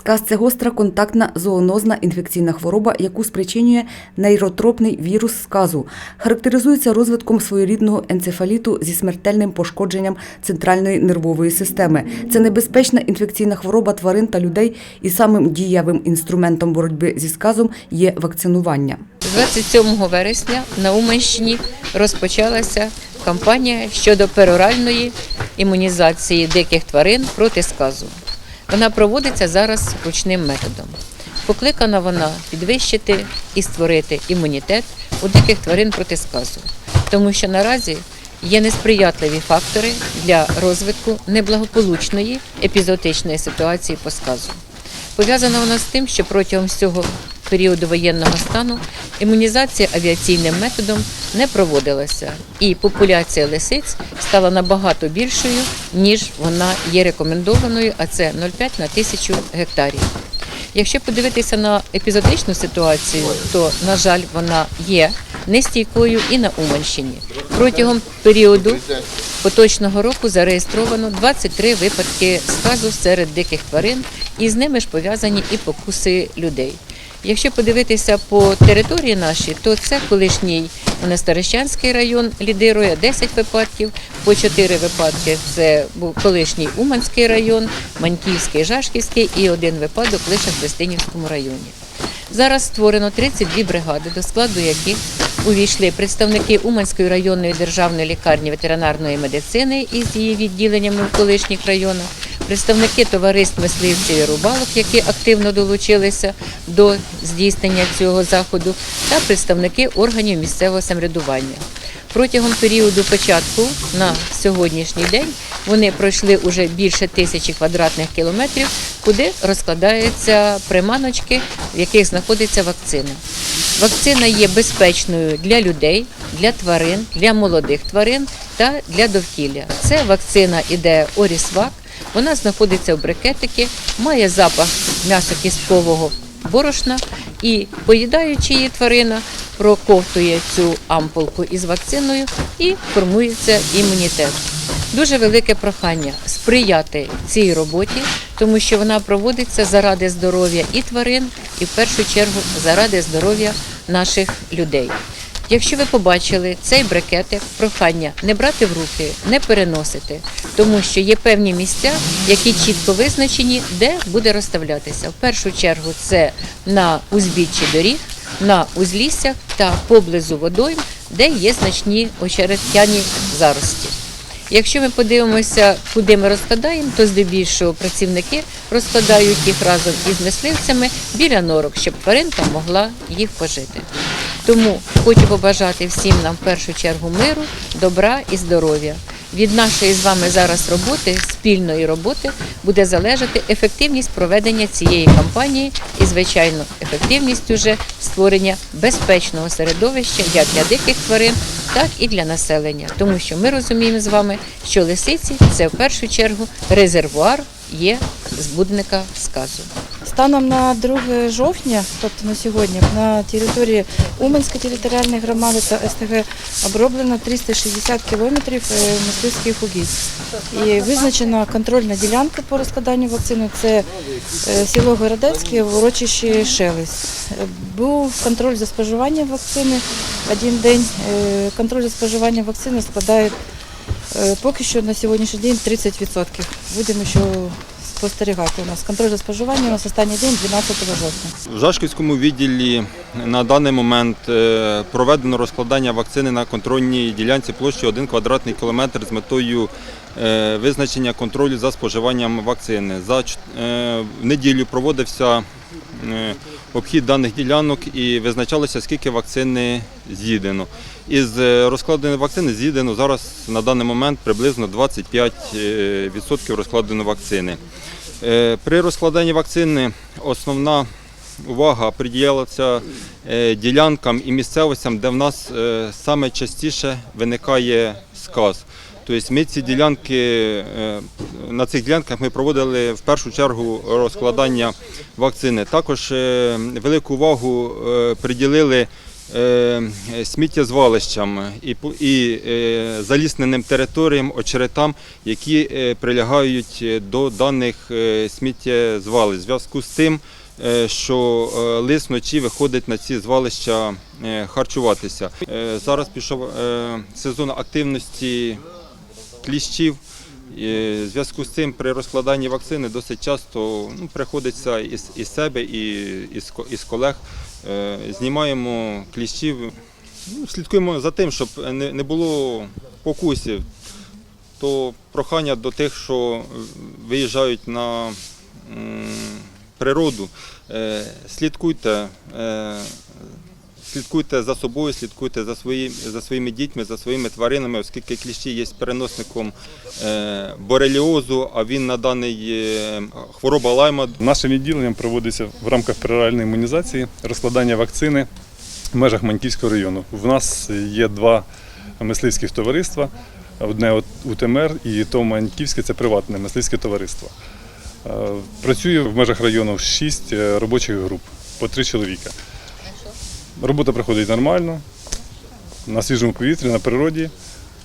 Сказ це гостра контактна зоонозна інфекційна хвороба, яку спричинює нейротропний вірус сказу. Характеризується розвитком своєрідного енцефаліту зі смертельним пошкодженням центральної нервової системи. Це небезпечна інфекційна хвороба тварин та людей, і самим дієвим інструментом боротьби зі сказом є вакцинування. З 27 вересня на Уманщині розпочалася кампанія щодо пероральної імунізації диких тварин проти сказу. Вона проводиться зараз ручним методом. Покликана вона підвищити і створити імунітет у диких тварин проти сказу, тому що наразі є несприятливі фактори для розвитку неблагополучної епізотичної ситуації по сказу. Пов'язана вона з тим, що протягом всього періоду воєнного стану імунізація авіаційним методом не проводилася, і популяція лисиць стала набагато більшою, ніж вона є рекомендованою, а це 0,5 на тисячу гектарів. Якщо подивитися на епізодичну ситуацію, то, на жаль, вона є нестійкою і на Уманщині. Протягом періоду поточного року зареєстровано 23 випадки сказу серед диких тварин, і з ними ж пов'язані і покуси людей. Якщо подивитися по території нашій, то це колишній Монастирищанський район лідирує 10 випадків, по 4 випадки це був колишній Уманський район, Маньківський, Жашківський і один випадок лише в Христинівському районі. Зараз створено 32 бригади, до складу яких увійшли представники Уманської районної державної лікарні ветеринарної медицини із її відділеннями в колишніх районах, представники товариств мисливців і рубалок, які активно долучилися до здійснення цього заходу, та представники органів місцевого самоврядування. Протягом періоду початку на сьогоднішній день вони пройшли уже більше тисячі квадратних кілометрів, куди розкладаються приманочки, в яких знаходиться вакцина. Вакцина є безпечною для людей, для тварин, для молодих тварин та для довкілля. Це вакцина іде Орісвак. Вона знаходиться в брикетики, має запах м'ясокісткового борошна і поїдаючи її тварина, проковтує цю ампулку із вакциною і формується імунітет. Дуже велике прохання сприяти цій роботі, тому що вона проводиться заради здоров'я і тварин, і в першу чергу заради здоров'я наших людей. Якщо ви побачили цей брикетик, прохання не брати в руки, не переносити, тому що є певні місця, які чітко визначені, де буде розставлятися. В першу чергу це на узбіччі доріг, на узліссях та поблизу водойм, де є значні очеретяні зарості. Якщо ми подивимося, куди ми розкладаємо, то здебільшого працівники розкладають їх разом із мисливцями біля норок, щоб тваринка могла їх пожити. Тому хочу побажати всім нам в першу чергу миру, добра і здоров'я. Від нашої з вами зараз роботи, спільної роботи, буде залежати ефективність проведення цієї кампанії і, звичайно, ефективність уже створення безпечного середовища як для диких тварин, так і для населення. Тому що ми розуміємо з вами, що лисиці це в першу чергу резервуар є збудника сказу. Станом на 2 жовтня, тобто на сьогодні, на території Уманської територіальної громади та СТГ оброблено 360 кілометрів е, мисливських угідь. І визначена контрольна ділянка по розкладанню вакцини це е, село Городецьке, в урочищі Шелесть. Е, Був контроль за споживанням вакцини один день. Контроль за споживанням вакцини складає поки що на сьогоднішній день 30%. Будемо ще спостерігати. У нас контроль за споживанням у нас останній день 12 жовтня. В Жашківському відділі на даний момент е, проведено розкладання вакцини на контрольній ділянці площі 1 квадратний кілометр з метою е, визначення контролю за споживанням вакцини. За е, в неділю проводився обхід даних ділянок і визначалося, скільки вакцини з'їдено. Із е, розкладеної вакцини з'їдено зараз на даний момент приблизно 25% е, розкладеної вакцини. Е, При розкладанні вакцини основна увага приділялася ділянкам і місцевостям, де в нас саме частіше виникає сказ. Тобто ми ці ділянки, е, на цих ділянках ми проводили в першу чергу розкладання вакцини. Також е, велику увагу е, приділили сміттєзвалищам і, і залісненим територіям, очеретам, які прилягають до даних сміттєзвалищ. В зв'язку з тим, що лис вночі виходить на ці звалища харчуватися. Зараз пішов сезон активності кліщів. І в зв'язку з цим при розкладанні вакцини досить часто ну, приходиться із, із себе і із, із колег. Е, знімаємо кліщів, ну, слідкуємо за тим, щоб не, не було покусів. То прохання до тих, що виїжджають на м, природу, е, слідкуйте. Е, Слідкуйте за собою, слідкуйте за, свої, за своїми дітьми, за своїми тваринами, оскільки кліщі є переносником е, бореліозу, а він на даний е, хвороба лайма Нашим відділенням проводиться в рамках пероральної імунізації розкладання вакцини в межах Маньківського району. В нас є два мисливських товариства. Одне УТМР і то Маньківське це приватне мисливське товариство. Е, Працює в межах району шість робочих груп по три чоловіка. Робота проходить нормально, на свіжому повітрі, на природі.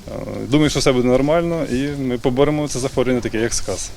Е, Думаю, що все буде нормально і ми поборемо це захворювання таке, як сказ.